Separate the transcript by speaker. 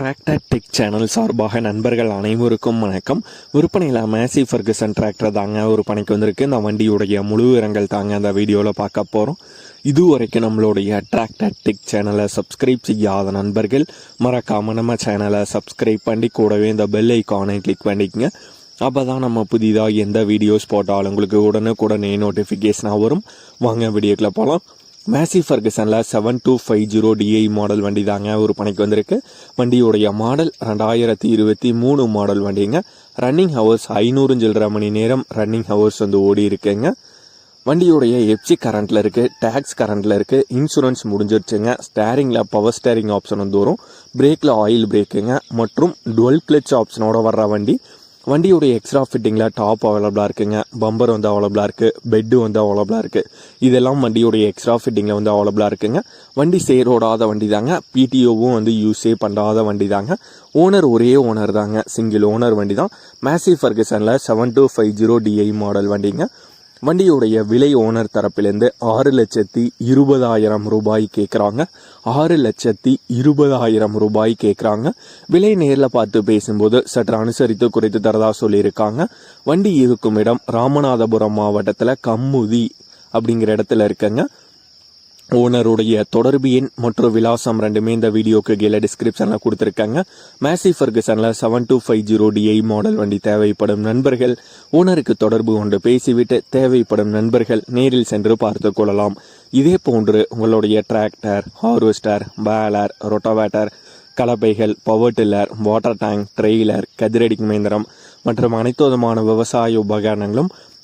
Speaker 1: Tractor tech channel சார்பாக நண்பர்கள் அனைவருக்கும் வணக்கம். விற்பனையில் மேசி ஃபர்கசன் டிராக்டர் தாங்க ஒரு பணிக்கு வந்திருக்கு. இந்த வண்டியுடைய முழு விவரங்கள் தாங்க அந்த வீடியோவில் பார்க்க போகிறோம் இதுவரைக்கும் நம்மளுடைய டிராக்டர் டெக் சேனலை சப்ஸ்கிரைப் செய்யாத நண்பர்கள் மறக்காமல் நம்ம சேனலை சப்ஸ்கிரைப் பண்ணி கூடவே இந்த பெல் ஐக்கானை கிளிக் பண்ணிக்கங்க. அப்போ தான் நம்ம புதிதாக எந்த வீடியோஸ் போட்டாலும் உங்களுக்கு உடனுக்குடனே நோட்டிஃபிகேஷனாக வரும். வாங்க வீடியோக்கில் போகலாம் Massey ஃபர்கசனில் seven two five zero DI model வண்டி தாங்க ஒரு பணிக்கு வந்திருக்கு. வண்டியுடைய மாடல் ரெண்டாயிரத்தி இருபத்தி மூணு மாடல் வண்டிங்க. ரன்னிங் ஹவர்ஸ் ஐநூறு சில்லற மணி நேரம் ரன்னிங் ஹவர்ஸ் வந்து ஓடி இருக்குங்க. வண்டியுடைய எஃப்சி கரண்ட்டில் இருக்குது டேக்ஸ் கரண்ட்டில் இருக்குது இன்சூரன்ஸ் முடிஞ்சிருச்சுங்க. ஸ்டேரிங்கில் பவர் ஸ்டேரிங் ஆப்ஷன் வந்து வரும். பிரேக்கில் ஆயில் பிரேக்குங்க மற்றும் டுவெல் கிளச் ஆப்ஷனோட வர்ற வண்டி வண்டியோடைய எக்ஸ்ட்ரா ஃபிட்டிங்கில் டாப் அவைலபிளாக இருக்குங்க. பம்பர் வந்து அவைலபிளாக இருக்குது பெட்டு வந்து அவைலபிளாக இருக்குது இதெல்லாம் வண்டியுடைய எக்ஸ்ட்ரா ஃபிட்டிங்கில் வந்து அவைலபிளாக இருக்குங்க. வண்டி சேரோடாத வண்டி தாங்க பிடிஓவும் வந்து யூஸே பண்ணாத வண்டி தாங்க ஓனர் ஒரே ஓனர் தாங்க. சிங்கிள் ஓனர் வண்டி தான் Massey ஃபர்கசனில் seven two five zero DI model வண்டிங்க. வண்டியுடைய விலை ஓனர் தரப்பிலேருந்து ஆறு லட்சத்தி இருபதாயிரம் ரூபாய் கேட்குறாங்க ஆறு லட்சத்தி இருபதாயிரம் ரூபாய் கேட்குறாங்க விலை நேரில் பார்த்து பேசும்போது சற்று அனுசரித்து குறைத்து தரதா சொல்லியிருக்காங்க. வண்டி இருக்கும் இடம் ராமநாதபுரம் மாவட்டத்தில் கம்முதி அப்படிங்கிற இடத்துல இருக்குங்க. ஓனருடைய தொடர்பு எண் மற்றும் விலாசம் ரெண்டுமே இந்த வீடியோக்கு கீழே டிஸ்கிரிப்ஷனில் கொடுத்துருக்காங்க. Massey ஃபர்கசனில் seven two five zero DI model வண்டி தேவைப்படும் நண்பர்கள் ஓனருக்கு தொடர்பு கொண்டு பேசிவிட்டு தேவைப்படும் நண்பர்கள் நேரில் சென்று பார்த்து கொள்ளலாம். இதே போன்று உங்களுடைய tractor harvester baler rotavator கலப்பைகள் power tiller water tank trailer கதிரடி மேந்திரம் மற்றும் அனைத்து விதமான விவசாய உபகரணங்களும்